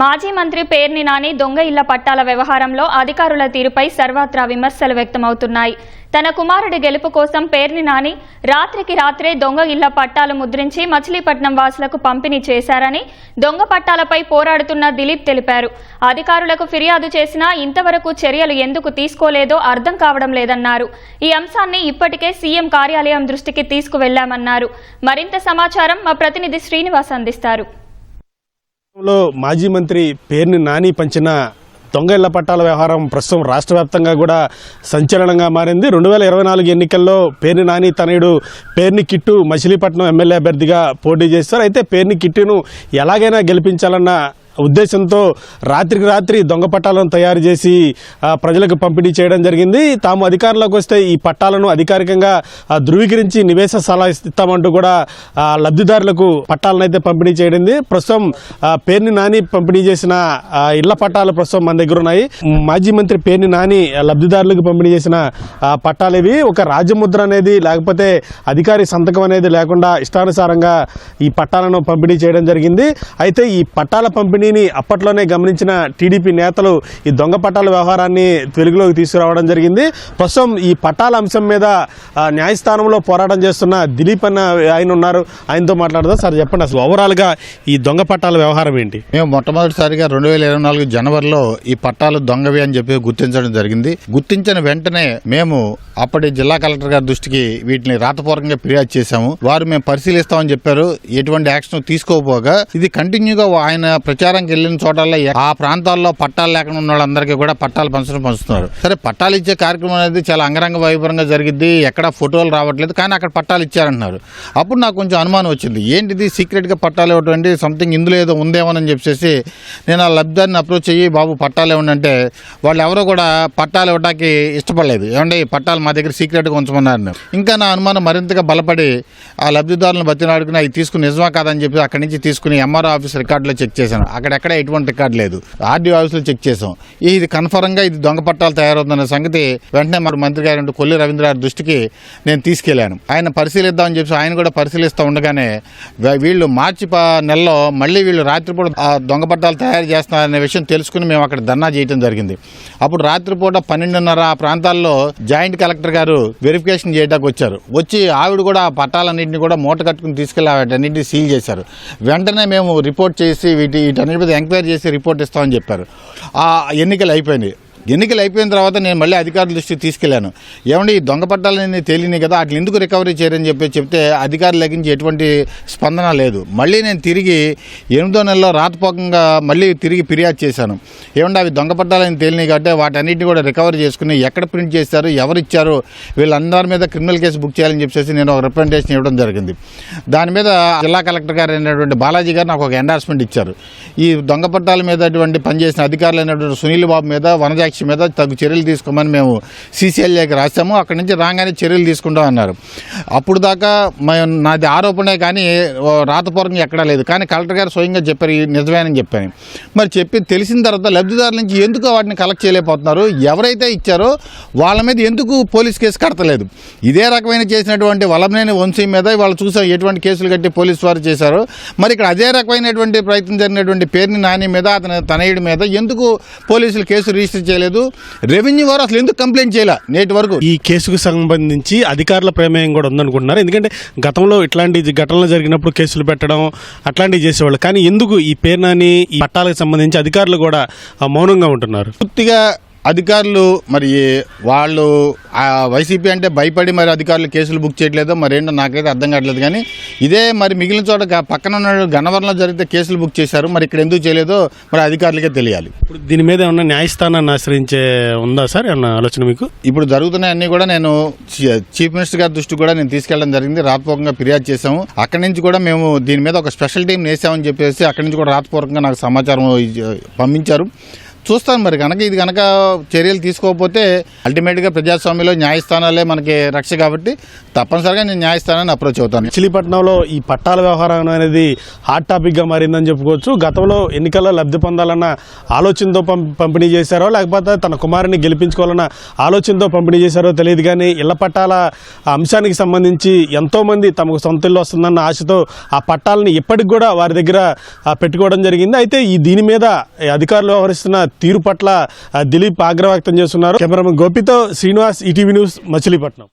మాజీ మంత్రి పేర్ని నాని దొంగ ఇళ్ళ పట్టాల వ్యవహారంలో అధికారుల తీరుపై సర్వత్రా విమర్శలు వ్యక్తమవుతున్నాయి. తన కుమారుడి గెలుపు కోసం పేర్ని నాని రాత్రికి రాత్రే దొంగ ఇళ్ళ పట్టాలు ముద్రించి మచిలీపట్నం వాసులకు పంపిణీ చేశారని దొంగ పట్టాలపై పోరాడుతున్న దిలీప్ తెలిపారు. అధికారులకు ఫిర్యాదు చేసినా ఇంతవరకు చర్యలు ఎందుకు తీసుకోలేదో అర్థం కావడం లేదన్నారు. ఈ అంశాన్ని ఇప్పటికే సీఎం కార్యాలయం దృష్టికి తీసుకువెళ్ళామన్నారు మరింత సమాచారం మా ప్రతినిధి శ్రీనివాస్ అందిస్తారు. లో మాజీ మంత్రి పేర్ని నాని పంచిన దొంగ ఇళ్ళ పట్టాల వ్యవహారం ప్రస్తుతం రాష్ట్ర వ్యాప్తంగా కూడా సంచలనంగా మారింది. రెండు వేల ఇరవై నాలుగు ఎన్నికల్లో పేర్ని నాని తనయుడు పేర్ని కిట్టు మచిలీపట్నం ఎమ్మెల్యే అభ్యర్థిగా పోటీ చేస్తారు అయితే పేర్ని కిట్టును ఎలాగైనా గెలిపించాలన్న ఉద్దేశంతో రాత్రికి రాత్రి దొంగ పట్టాలను తయారు చేసి ప్రజలకు పంపిణీ చేయడం జరిగింది. తాము అధికారంలోకి వస్తే ఈ పట్టాలను అధికారికంగా ధృవీకరించి నివేశ సలహా ఇస్తామంటూ కూడా లబ్ధిదారులకు పట్టాలను అయితే పంపిణీ చేయడింది. ప్రస్తుతం పేర్ని నాని పంపిణీ చేసిన ఇళ్ళ పట్టాలు ప్రస్తుతం మన దగ్గర ఉన్నాయి. మాజీ మంత్రి పేర్ని నాని లబ్ధిదారులకు పంపిణీ చేసిన పట్టాలు ఇవి. ఒక రాజముద్ర అనేది లేకపోతే అధికారి సంతకం అనేది లేకుండా ఇష్టానుసారంగా ఈ పట్టాలను పంపిణీ చేయడం జరిగింది. అయితే ఈ పట్టాల పంపిణీ పంపిణీని అప్పట్లోనే గమనించిన టీడీపీ నేతలు ఈ దొంగ పట్టాల వ్యవహారాన్ని తెలుగులోకి తీసుకురావడం జరిగింది. ప్రస్తుతం ఈ పట్టాల అంశం మీద ఆ, న్యాయస్థానంలో పోరాటం చేస్తున్న దిలీప్ అన్న ఆయన ఉన్నారు. ఆయనతో మాట్లాడదాం. సార్ చెప్పండి అసలు ఓవరాల్గా ఈ దొంగ పట్టాల వ్యవహారం ఏంటి? మేము మొట్టమొదటిసారిగా రెండు వేల ఇరవై నాలుగు జనవరిలో ఈ పట్టాలు దొంగవి అని చెప్పి గుర్తించడం జరిగింది. గుర్తించిన వెంటనే మేము అప్పటి జిల్లా కలెక్టర్ గారి దృష్టికి వీటిని రాతపూర్వకంగా ఫిర్యాదు చేశాము. వారు మేము పరిశీలిస్తామని చెప్పారు. ఎటువంటి యాక్షన్ తీసుకోకపోగా ఇది కంటిన్యూగా ఆయన ప్రచారం ప్రచారంకి వెళ్ళిన చోటల్లో ఆ ప్రాంతాల్లో పట్టాలు లేకుండా ఉన్న వాళ్ళందరికీ కూడా పట్టాలు పంచడం పంచుతున్నారు. సరే పట్టాలు ఇచ్చే కార్యక్రమం అనేది చాలా అంగరంగ వైభవంగా జరిగింది ఎక్కడ ఫోటోలు రావట్లేదు కానీ అక్కడ పట్టాలు ఇచ్చారంటున్నారు అప్పుడు నాకు కొంచెం అనుమానం వచ్చింది. ఏంటిది సీక్రెట్గా పట్టాలు ఇవ్వటం అంటే సంథింగ్ ఇందులో ఏదో ఉందేమోనని చెప్పేసి నేను ఆ లబ్ధాన్ని అప్రోచ్ అయ్యి బాబు పట్టాలు ఇవ్వండి అంటే వాళ్ళు ఎవరో కూడా పట్టాలు ఇవ్వడానికి ఇష్టపడలేదు. ఏమంటే ఈ పట్టాలు మా దగ్గర సీక్రెట్గా ఉంచమన్నారు ఇంకా నా అనుమానం మరింతగా బలపడి ఆ లబ్ధిదారులను బతినాడుకుని అవి తీసుకుని నిజమా కాదని చెప్పి అక్కడి నుంచి తీసుకుని ఎంఆర్ఓ ఆఫీస్ రికార్డులో చెక్ చేశాను. అక్కడెక్కడ ఎటువంటి రికార్డు లేదు. ఆర్డీఓ ఆఫీస్లో చెక్ చేసాం. ఇది కన్ఫర్మ్గా ఇది దొంగ పట్టాలు తయారవుతున్న సంగతి వెంటనే మరి మంత్రి గారు కొల్లి రవీంద్ర గారి దృష్టికి నేను తీసుకెళ్ళాను. ఆయన పరిశీలిద్దామని చెప్పి ఆయన కూడా పరిశీలిస్తూ ఉండగానే వీళ్ళు మార్చి నెలలో మళ్ళీ వీళ్ళు రాత్రిపూట దొంగ పట్టాలు తయారు చేస్తున్నారనే విషయం తెలుసుకుని మేము అక్కడ ధర్నా చేయడం జరిగింది. అప్పుడు రాత్రిపూట పన్నెండున్నర ఆ ప్రాంతాల్లో జాయింట్ కలెక్టర్ గారు వెరిఫికేషన్ చేయడానికి వచ్చారు. వచ్చి ఆవిడ కూడా ఆ పట్టాలన్నింటినీ కూడా మూట కట్టుకుని తీసుకెళ్ళి వాటన్నింటినీ సీల్ చేశారు. వెంటనే మేము రిపోర్ట్ చేసి వీటి వీటన్ని మీద ఎంక్వైరీ చేసి రిపోర్ట్ ఇస్తామని చెప్పారు. ఆ ఎన్నికలు అయిపోయినాయి. ఎన్నికలు అయిపోయిన తర్వాత నేను మళ్ళీ అధికారుల దృష్టికి తీసుకెళ్ళాను ఏమంటే ఈ దొంగ పట్టాలని తేలినాయి కదా వాటిని ఎందుకు రికవరీ చేయరని చెప్పి చెప్తే అధికారుల దగ్గర ఎటువంటి స్పందన లేదు. మళ్ళీ నేను తిరిగి ఎనిమిదో నెలలో రాతపోకంగా మళ్ళీ తిరిగి ఫిర్యాదు చేశాను. ఏమంటే అవి దొంగ పట్టాలని తేలినాయి కాబట్టి వాటన్నిటిని కూడా రికవరీ చేసుకుని ఎక్కడ ప్రింట్ చేశారు ఎవరు ఇచ్చారు వీళ్ళందరి మీద క్రిమినల్ కేసు బుక్ చేయాలని చెప్పేసి నేను ఒక రిప్రజెంటేషన్ ఇవ్వడం జరిగింది. దాని మీద జిల్లా కలెక్టర్ గారు అయినటువంటి బాలాజీ గారు నాకు ఒక ఎండార్స్మెంట్ ఇచ్చారు. ఈ దొంగ పట్టాల మీద అటువంటి పనిచేసిన అధికారులు అయినటువంటి సునీల్ బాబు మీద వనజాక్షి మీద తగు చర్యలు తీసుకోమని మేము సీసీఎల్ఏకి రాసాము అక్కడి నుంచి రాగానే చర్యలు తీసుకుంటాం అన్నారు. అప్పుడు దాకా మేము నాది ఆరోపణే కానీ ఓ రాతపూర్వకంగా ఎక్కడా లేదు. కానీ కలెక్టర్ గారు స్వయంగా చెప్పారు నిజమేనని చెప్పాను. మరి చెప్పి తెలిసిన తర్వాత లబ్ధిదారుల నుంచి ఎందుకు వాటిని కలెక్ట్ చేయలేకపోతున్నారు? ఎవరైతే ఇచ్చారో వాళ్ళ మీద ఎందుకు పోలీస్ కేసు కడతలేదు? ఇదే రకమైన చేసినటువంటి వలమనేని వంశీ మీద వాళ్ళు చూసాం ఎటువంటి కేసులు కట్టి పోలీసు వారు చేశారు. మరి ఇక్కడ అదే రకమైనటువంటి ప్రయత్నం జరిగినటువంటి పేరుని నాని మీద అతని తనయుడి మీద ఎందుకు పోలీసులు కేసు రిజిస్టర్ చేయలేదు? రెవెన్యూ వారు అసలు ఎందుకు కంప్లైంట్ చేయలే నేటి వరకు? ఈ కేసుకు సంబంధించి అధికారుల ప్రమేయం కూడా ఉందనుకుంటున్నారు. ఎందుకంటే గతంలో ఇట్లాంటి ఘటనలు జరిగినప్పుడు కేసులు పెట్టడం అట్లాంటివి చేసేవాళ్ళు. కానీ ఎందుకు ఈ పేరునాని ఈ పట్టాలకు సంబంధించి అధికారులు కూడా మౌనంగా ఉంటున్నారు? పూర్తిగా అధికారులు మరి వాళ్ళు వైసీపీ అంటే భయపడి మరి అధికారులు కేసులు బుక్ చేయట్లేదో మరి ఏంటో నాకైతే అర్థం కావట్లేదు కానీ ఇదే మరి మిగిలిన చోట పక్కన ఉన్న గన్నవరంలో జరిగితే కేసులు బుక్ చేశారు. మరి ఇక్కడ ఎందుకు చేయలేదో మరి అధికారులకే తెలియాలి. ఇప్పుడు దీని మీద ఏమన్నా న్యాయస్థానాన్ని ఆశ్రయించే ఉందా సార్? ఏమన్నా ఆలోచన మీకు? ఇప్పుడు జరుగుతున్నాయన్నీ కూడా నేను చీఫ్ మినిస్టర్ గారి దృష్టి కూడా నేను తీసుకెళ్ళడం జరిగింది. రాతపూర్వకంగా ఫిర్యాదు చేశాము. అక్కడి నుంచి కూడా మేము దీని మీద ఒక స్పెషల్ టీం వేసామని చెప్పేసి అక్కడి నుంచి కూడా రాతపూర్వకంగా నాకు సమాచారం పంపించారు. చూస్తాను మరి కనుక ఇది కనుక చర్యలు తీసుకోకపోతే అల్టిమేట్గా ప్రజాస్వామ్యంలో న్యాయస్థానాలే మనకి రక్ష కాబట్టి తప్పనిసరిగా నేను న్యాయస్థానాన్ని అప్రోచ్ అవుతాను. మచిలీపట్నంలో ఈ పట్టాల వ్యవహారం అనేది హాట్ టాపిక్గా మారిందని చెప్పుకోవచ్చు. గతంలో ఎన్నికల్లో లబ్ధి పొందాలన్న ఆలోచనతో పం- పంపిణీ చేశారో లేకపోతే తన కుమారుని గెలిపించుకోవాలన్న ఆలోచనతో పంపిణీ చేశారో తెలియదు కానీ ఇళ్ళ పట్టాల అంశానికి సంబంధించి ఎంతోమంది తమకు సొంత ఇల్లు వస్తుందన్న ఆశతో ఆ పట్టాలని ఇప్పటికి కూడా వారి దగ్గర పెట్టుకోవడం జరిగింది. అయితే ఈ దీని మీద అధికారులు వ్యవహరిస్తున్న తీరు పట్ల ఆ, దిలీప్ ఆగ్రహ వ్యక్తం చేస్తున్నారు. కెమెరామెన్ గోపితో శ్రీనివాస్ ఈటీవీ న్యూస్ మచిలీపట్నం.